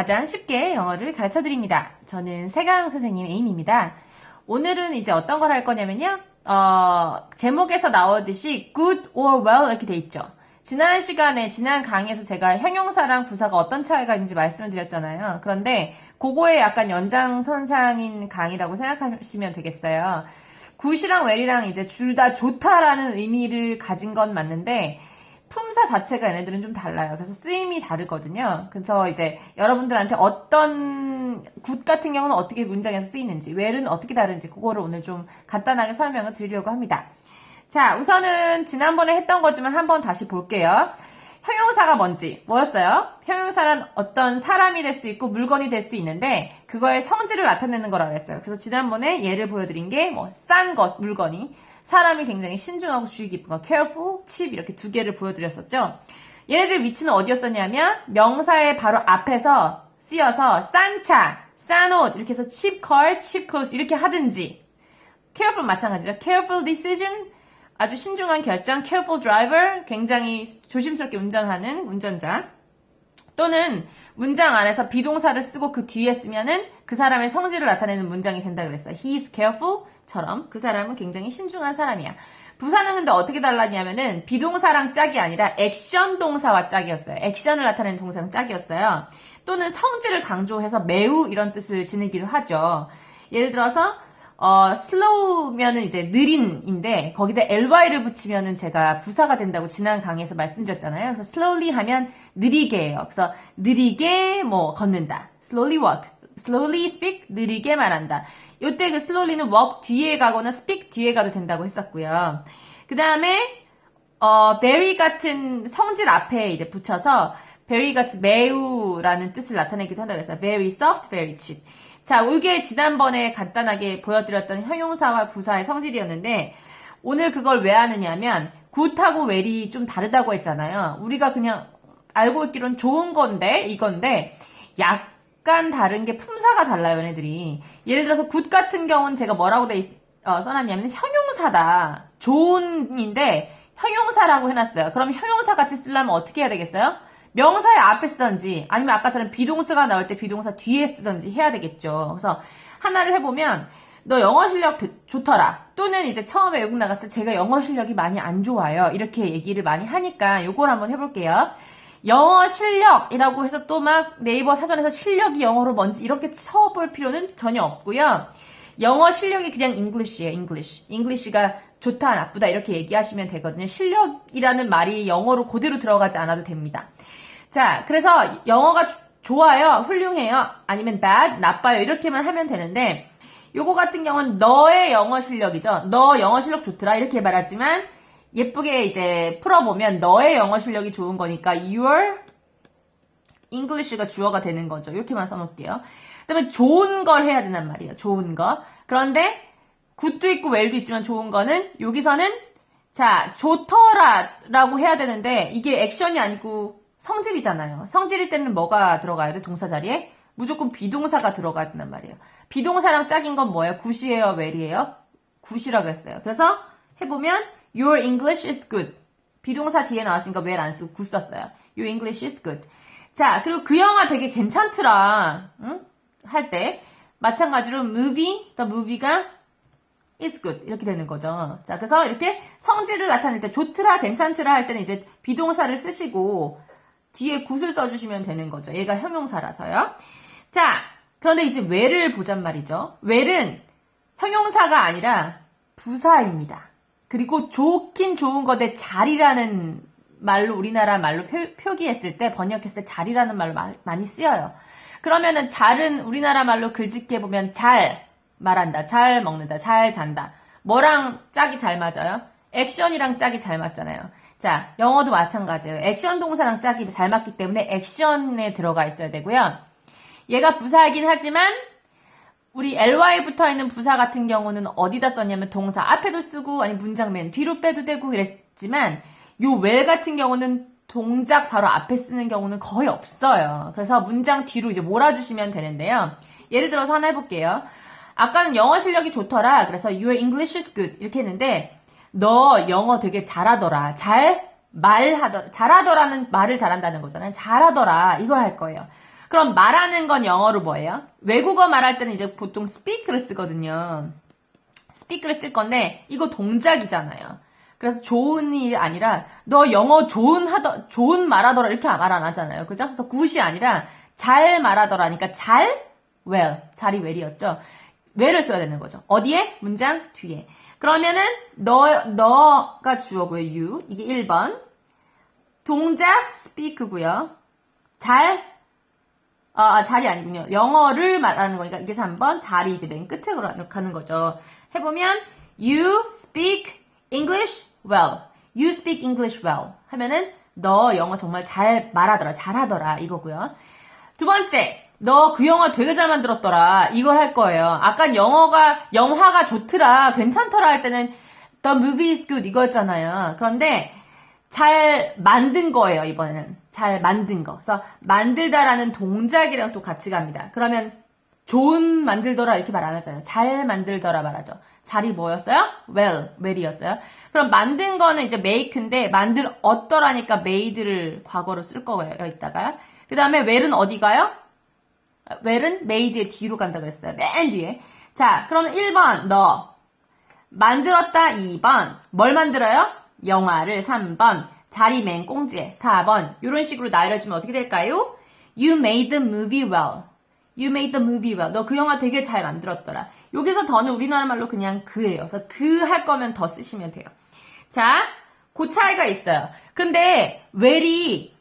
가장 쉽게 영어를 가르쳐 드립니다. 저는 세강 선생님 에임입니다. 오늘은 이제 어떤 걸 할 거냐면요. 어, 제목에서 나오듯이 good or well 이렇게 돼 있죠. 지난 시간에, 지난 강의에서 제가 형용사랑 부사가 어떤 차이가 있는지 말씀을 드렸잖아요. 그런데 그거의 약간 연장선상인 강의라고 생각하시면 되겠어요. 굿이랑 well이랑 이제 둘 다 좋다라는 의미를 가진 건 맞는데, 품사 자체가 얘네들은 좀 달라요. 그래서 쓰임이 다르거든요. 그래서 이제 여러분들한테 어떤 굿 같은 경우는 어떻게 문장에서 쓰이는지, 웰은 어떻게 다른지 그거를 오늘 좀 간단하게 설명을 드리려고 합니다. 자, 우선은 지난번에 했던 거지만 한번 다시 볼게요. 형용사가 뭔지 뭐였어요? 형용사란 어떤 사람이 될 수 있고 물건이 될 수 있는데 그거의 성질을 나타내는 거라고 했어요. 그래서 지난번에 예를 보여드린 게 뭐 싼 것, 물건이 사람이 굉장히 신중하고 주의 깊은 거, careful, cheap 이렇게 두 개를 보여드렸었죠. 얘네들 위치는 어디였었냐면 명사의 바로 앞에서 쓰여서 싼 차, 싼 옷 이렇게 해서 cheap car, cheap clothes 이렇게 하든지 careful 마찬가지죠. careful decision 아주 신중한 결정, careful driver 굉장히 조심스럽게 운전하는 운전자 또는 문장 안에서 비동사를 쓰고 그 뒤에 쓰면은 그 사람의 성질을 나타내는 문장이 된다 그랬어요. He's careful 처럼 그 사람은 굉장히 신중한 사람이야. 부사는 근데 어떻게 달랐냐면은 비동사랑 짝이 아니라 액션 동사와 짝이었어요. 액션을 나타내는 동사랑 짝이었어요. 또는 성질을 강조해서 매우 이런 뜻을 지니기도 하죠. 예를 들어서 어, slow면은 이제 느린인데 거기다 ly를 붙이면은 제가 부사가 된다고 지난 강의에서 말씀드렸잖아요. 그래서 slowly 하면 느리게예요. 그래서 느리게 뭐 걷는다. slowly walk, slowly speak 느리게 말한다. 요때 그 slowly는 walk 뒤에 가거나 speak 뒤에 가도 된다고 했었고요. 그 다음에 어, very 같은 성질 앞에 이제 붙여서 very 같이 매우라는 뜻을 나타내기도 한다고 했어요. very soft, very cheap. 자, 이게 지난번에 간단하게 보여드렸던 형용사와 부사의 성질이었는데 오늘 그걸 왜 하느냐면 굿하고 웰이 좀 다르다고 했잖아요. 우리가 그냥 알고 있기로는 좋은 건데 이건데 약 간 다른 게 품사가 달라요, 얘네들이. 예를 들어서 굿 같은 경우는 제가 뭐라고 돼 있, 어, 써놨냐면 형용사다. 좋은인데 형용사라고 해놨어요. 그럼 형용사 같이 쓰려면 어떻게 해야 되겠어요? 명사의 앞에 쓰던지 아니면 아까처럼 비동사가 나올 때 비동사 뒤에 쓰던지 해야 되겠죠. 그래서 하나를 해보면 너 영어 실력 좋더라. 또는 이제 처음에 외국 나갔을 때 제가 영어 실력이 많이 안 좋아요. 이렇게 얘기를 많이 하니까 요걸 한번 해볼게요. 영어 실력이라고 해서 또 막 네이버 사전에서 실력이 영어로 뭔지 이렇게 쳐볼 필요는 전혀 없고요. 영어 실력이 그냥 English예요, English. English가 좋다, 나쁘다 이렇게 얘기하시면 되거든요. 실력이라는 말이 영어로 그대로 들어가지 않아도 됩니다. 자, 그래서 영어가 좋아요, 훌륭해요, 아니면 bad, 나빠요 이렇게만 하면 되는데 요거 같은 경우는 너의 영어 실력이죠. 너 영어 실력 좋더라 이렇게 말하지만 예쁘게 이제 풀어보면 너의 영어 실력이 좋은 거니까 your English가 주어가 되는 거죠. 이렇게만 써놓을게요. 그다음에 좋은 걸 해야 된단 말이에요. 좋은 거. 그런데 굿도 있고 웰도 있지만 좋은 거는 여기서는 자 좋더라라고 해야 되는데 이게 액션이 아니고 성질이잖아요. 성질일 때는 뭐가 들어가야 돼? 동사 자리에? 무조건 비동사가 들어가야 된단 말이에요. 비동사랑 짝인 건 뭐예요? 굿이에요? 웰이에요? 굿이라고 했어요. 그래서 해보면 Your English is good. 비동사 뒤에 나왔으니까 웰안 쓰고 굿 썼어요. Your English is good. 자, 그리고 그 영화 되게 괜찮더라. 응? 할 때. 마찬가지로 movie, the movie가 is good. 이렇게 되는 거죠. 자, 그래서 이렇게 성질을 나타낼 때 좋더라, 괜찮더라 할 때는 이제 비동사를 쓰시고 뒤에 굿을 써주시면 되는 거죠. 얘가 형용사라서요. 자, 그런데 이제 왜를 보잔 말이죠. 왜는 형용사가 아니라 부사입니다. 그리고 좋긴 좋은 거대 자리라는 말로 우리나라 말로 표, 기했을때 번역했을 때 자리라는 말로 마, 많이 쓰여요. 그러면은 잘은 우리나라 말로 글짓게 보면 잘 말한다, 잘 먹는다, 잘 잔다. 뭐랑 짝이 잘 맞아요? 액션이랑 짝이 잘 맞잖아요. 자, 영어도 마찬가지예요. 액션 동사랑 짝이 잘 맞기 때문에 액션에 들어가 있어야 되고요. 얘가 부사이긴 하지만 우리 ly 붙어 있는 부사 같은 경우는 어디다 썼냐면 동사 앞에도 쓰고 아니 문장 맨 뒤로 빼도 되고 그랬지만 요 well 같은 경우는 동작 바로 앞에 쓰는 경우는 거의 없어요. 그래서 문장 뒤로 이제 몰아주시면 되는데요. 예를 들어서 하나 해볼게요. 아까는 영어 실력이 좋더라. 그래서 your English is good 이렇게 했는데 너 영어 되게 잘하더라. 잘 말하더 잘하더라는 말을 잘한다는 거잖아요. 잘하더라. 이걸 할 거예요. 그럼 말하는 건 영어로 뭐예요? 외국어 말할 때는 이제 보통 speak를 쓰거든요. speak를 쓸 건데 이거 동작이잖아요. 그래서 좋은 일이 아니라 너 영어 좋은 하더 좋은 말하더라 이렇게 말 안 하잖아요. 그죠? 그래서 굿이 아니라 잘 말하더라니까 잘 well 잘이 well이었죠. well을 써야 되는 거죠. 어디에? 문장 뒤에. 그러면은 너 너가 주어고요. you 이게 1번. 동작 speak고요. 잘 아, 아, 잘이 아니군요. 영어를 말하는 거니까 이게 3번 잘이 이제 맨 끝에 가는 거죠. 해보면 you speak English well. You speak English well. 하면은 너 영어 정말 잘 말하더라, 잘하더라 이거고요. 두 번째, 너 그 영화 되게 잘 만들었더라. 이걸 할 거예요. 아까 영어가 영화가 좋더라, 괜찮더라 할 때는 the movie is good 이거였잖아요. 그런데 잘 만든 거예요, 이번에는. 잘 만든 거. 그래서 만들다라는 동작이랑 또 같이 갑니다. 그러면 좋은 만들더라 이렇게 말 안 하잖아요. 잘 만들더라 말하죠. 잘이 뭐였어요? well, well이었어요. 그럼 만든 거는 이제 make인데 만들 어떠라니까 made를 과거로 쓸 거예요, 이따가. 그 다음에 well은 어디 가요? well은 made의 뒤로 간다고 했어요. 맨 뒤에. 자, 그러면 1번 너 만들었다 2번 뭘 만들어요? 영화를 3번 자리 맨 꽁지에 4번 이런 식으로 나열해주면 어떻게 될까요? You made the movie well. You made the movie well. 너 그 영화 되게 잘 만들었더라. 여기서 더는 우리나라 말로 그냥 그예요. 그래서 그 할 거면 더 쓰시면 돼요. 자, 그 차이가 있어요. 근데 well이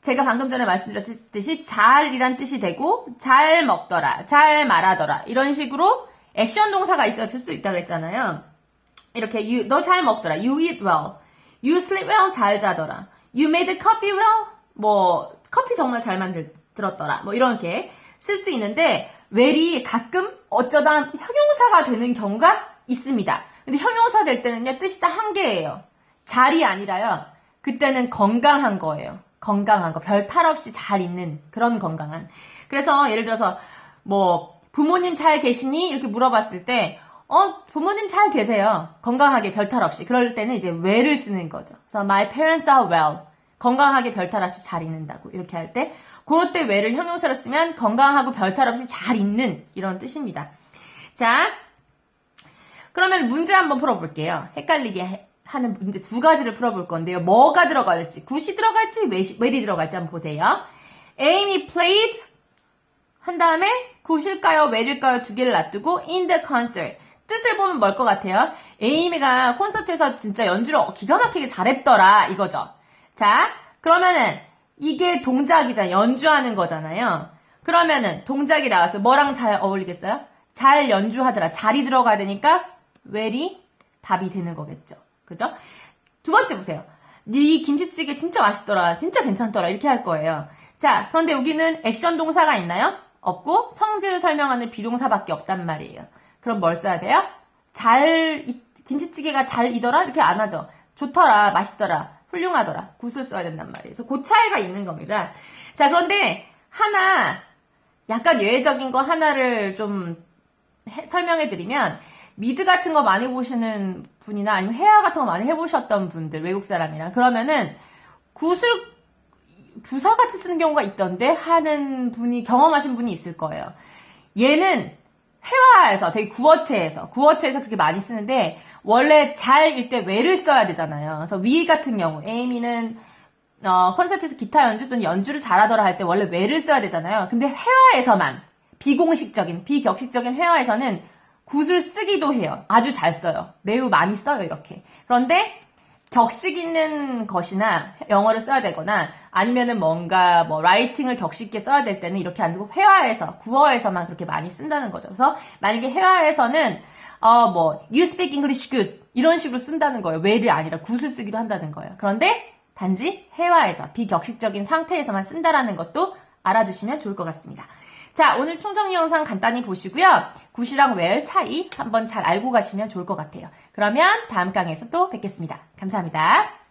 제가 방금 전에 말씀드렸듯이 잘이란 뜻이 되고 잘 먹더라, 잘 말하더라 이런 식으로 액션 동사가 있어야 쓸 수 있다고 했잖아요. 이렇게 너 잘 먹더라. You eat well. You sleep well. 잘 자더라. You made the coffee well. 뭐 커피 정말 잘 만들었더라. 뭐 이렇게 쓸 수 있는데 well이 가끔 어쩌다 형용사가 되는 경우가 있습니다. 근데 형용사 될 때는요 뜻이 딱 한 개예요. 잘이 아니라요. 그때는 건강한 거예요. 건강한 거. 별 탈 없이 잘 있는 그런 건강한. 그래서 예를 들어서 뭐 부모님 잘 계시니? 이렇게 물어봤을 때 어, 부모님 잘 계세요. 건강하게 별탈 없이. 그럴 때는 이제 well을 쓰는 거죠. 그래서 my parents are well. 건강하게 별탈 없이 잘 있는다고. 이렇게 할 때, 그럴 때 well을 형용사로 쓰면 건강하고 별탈 없이 잘 있는 이런 뜻입니다. 자, 그러면 문제 한번 풀어볼게요. het갈리게 하는 문제 두 가지를 풀어볼 건데요. 뭐가 들어갈지, 굿이 들어갈지, well이 들어갈지 한번 보세요. Amy played 한 다음에 굿일까요, well일까요 두 개를 놔두고 in the concert. 뜻을 보면 뭘 것 같아요? 에이미가 콘서트에서 진짜 연주를 기가 막히게 잘했더라 이거죠. 자, 그러면은 이게 동작이잖아. 연주하는 거잖아요. 그러면은 동작이 나와서 뭐랑 잘 어울리겠어요? 잘 연주하더라. 잘이 들어가야 되니까 well이 답이 되는 거겠죠. 그죠? 두 번째 보세요. 네 김치찌개 진짜 맛있더라. 진짜 괜찮더라. 이렇게 할 거예요. 자, 그런데 여기는 액션 동사가 있나요? 없고 성질을 설명하는 비동사밖에 없단 말이에요. 그럼 뭘 써야 돼요? 잘, 김치찌개가 잘 이더라? 이렇게 안 하죠. 좋더라, 맛있더라, 훌륭하더라. 굿을 써야 된단 말이에요. 그래서 그 차이가 있는 겁니다. 자, 그런데 하나, 약간 예외적인 거 하나를 좀 해, 설명해 드리면, 미드 같은 거 많이 보시는 분이나 아니면 헤어 같은 거 많이 해보셨던 분들, 외국 사람이랑. 그러면은, 굿을 부사같이 쓰는 경우가 있던데 하는 분이, 경험하신 분이 있을 거예요. 얘는 회화에서 되게 구어체에서 구어체에서 그렇게 많이 쓰는데 원래 잘일 때 왜를 써야 되잖아요. 그래서 위 같은 경우 에이미는 어, 콘서트에서 기타 연주 또는 연주를 잘하더라 할 때 원래 왜를 써야 되잖아요. 근데 회화에서만 비공식적인 비격식적인 회화에서는 굿을 쓰기도 해요. 아주 잘 써요. 매우 많이 써요 이렇게. 그런데 격식 있는 것이나 영어를 써야 되거나 아니면은 뭔가 뭐 라이팅을 격식 있게 써야 될 때는 이렇게 안 쓰고 회화에서 구어에서만 그렇게 많이 쓴다는 거죠. 그래서 만약에 회화에서는 어뭐 you speak English good 이런 식으로 쓴다는 거예요. 왜를 아니라 굿을 쓰기도 한다는 거예요. 그런데 단지 회화에서 비격식적인 상태에서만 쓴다라는 것도 알아두시면 좋을 것 같습니다. 자, 오늘 총정리 영상 간단히 보시고요. 굿이랑 웰 차이 한번 잘 알고 가시면 좋을 것 같아요. 그러면 다음 강에서 또 뵙겠습니다. 감사합니다.